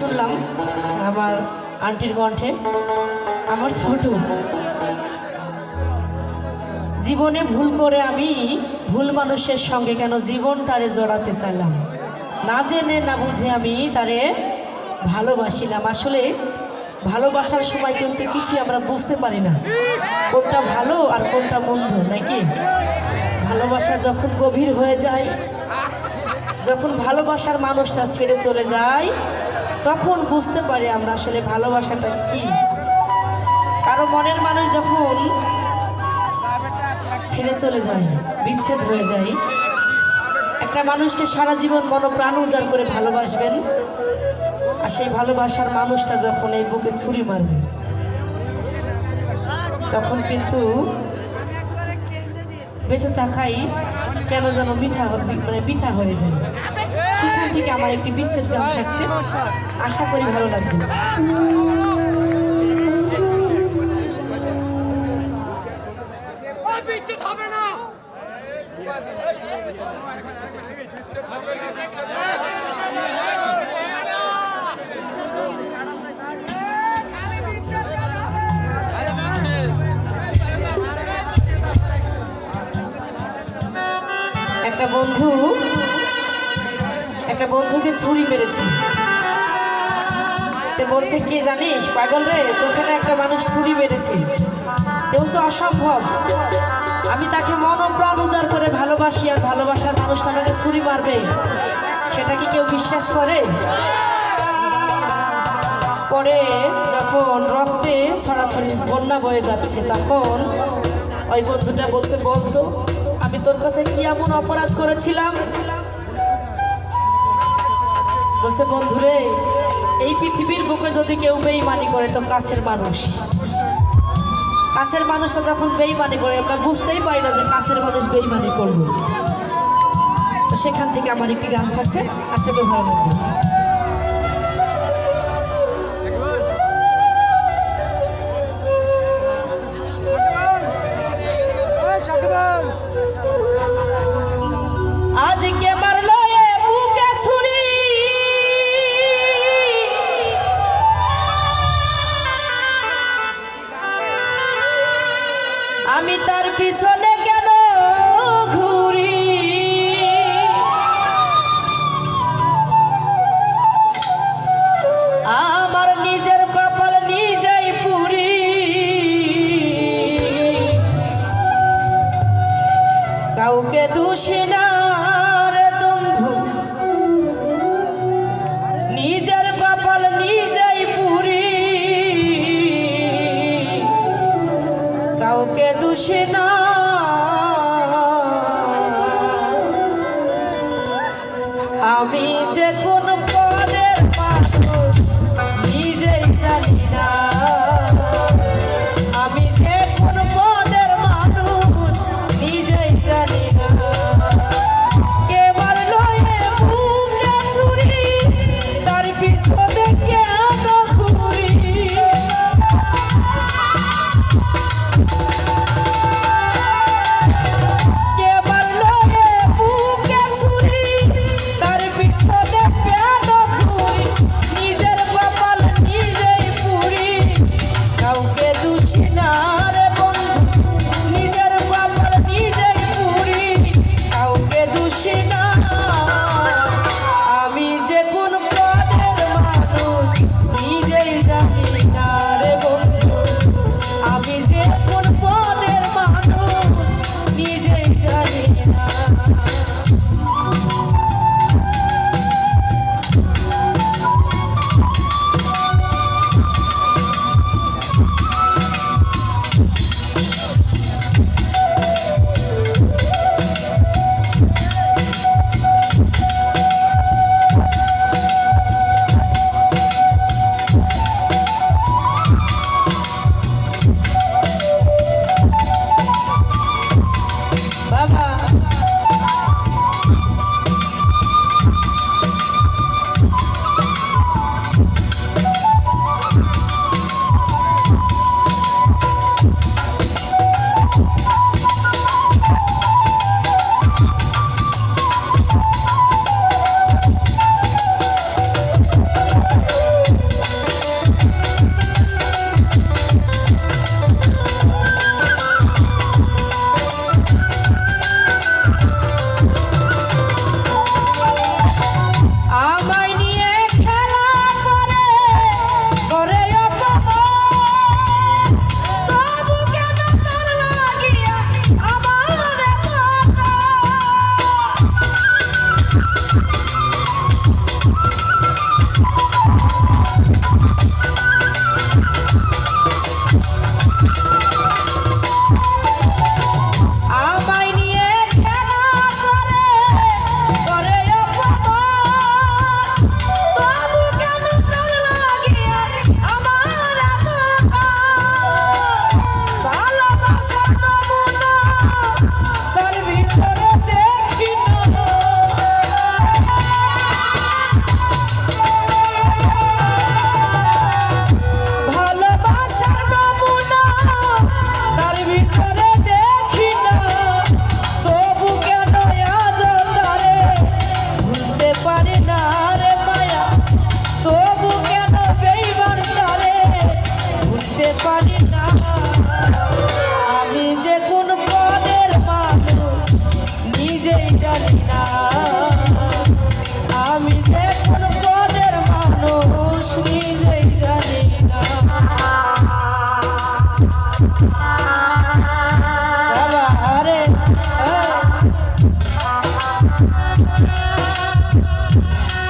শুনলাম, আমার আন্টির কণ্ঠে, আমার ছোট। জীবনে ভুল করে আমি ভুল মানুষের সঙ্গে কেন জীবনটারে জড়াতে চাইলাম? না জেনে, না বুঝে আমি তারে ভালোবাসিলাম। আসলে ভালোবাসার সময় কিন্তু কিছু আমরা বুঝতে পারি না। কোনটা ভালো আর কোনটা মন্দ নাকি ভালোবাসা যখন গভীর হয়ে যায়, যখন ভালোবাসার মানুষটা ছেড়ে চলে যায় তখন বুঝতে পারি আমরা আসলে ভালোবাসাটা কি। কারও মনের মানুষ যখন ছেড়ে চলে যায়, বিচ্ছেদ হয়ে যায়, একটা মানুষকে সারা জীবন মন প্রাণ উজাড় করে ভালোবাসবেন, আর সেই ভালোবাসার মানুষটা যখন এই বুকে ছুরি মারবে, তখন কিন্তু বেঁচে থাকাই কেন যেন মিথা মানে বৃথা হয়ে যায়। থেকে আমার একটি বিচ্ছেদ গান থাকছে। আশা করি ভালো লাগবে। একটা বন্ধু একটা বন্ধুকে ছুরি মেরেছে। বলছে, কে জানিস, পাগল রে, তোখানে একটা মানুষ ছুরি মেরেছে। বলছে, অসম্ভব। আমি তাকে মন প্রাণ উজাড় করে ভালোবাসি আর ভালোবাসার মানুষটা আমাকে ছুরি মারবে। সেটা কি কেউ বিশ্বাস করে? পরে যখন রক্তে ছড়াছড়ি, বন্যা বয়ে যাচ্ছে, তখন ওই বন্ধুটা বলছে, বলতো, আমি তোর কাছে কি এমন অপরাধ করেছিলাম? বলছে, বন্ধুরে, এই পৃথিবীর বুকে যদি কেউ বেইমানি করে, তো কাছের মানুষ। কাছের মানুষটা যখন বেইমানি করে, আমরা বুঝতেই পারি না যে কাছের মানুষ বেইমানি করব সেখান থেকে আমার একটি গান থাকছে আশা করি ভালো লাগবে। আমি যে কোন আসে না। Thank you.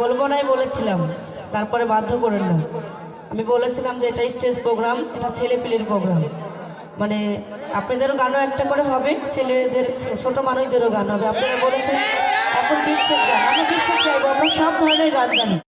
বলব নাই, বলেছিলাম। তারপরে বাধ্য করেন না আমি বলেছিলাম যে এটা স্টেজ প্রোগ্রাম, এটা ছেলেপিলের প্রোগ্রাম। মানে আপনাদেরও গানও একটা করে হবে, ছেলেদের, ছোট মানুষদেরও গান হবে। আপনারা বলেছেন, এখন বিচ্ছেদ গান আমি বিচ্ছেদ গাইবো, আমরা সব ধরনের গান জানি।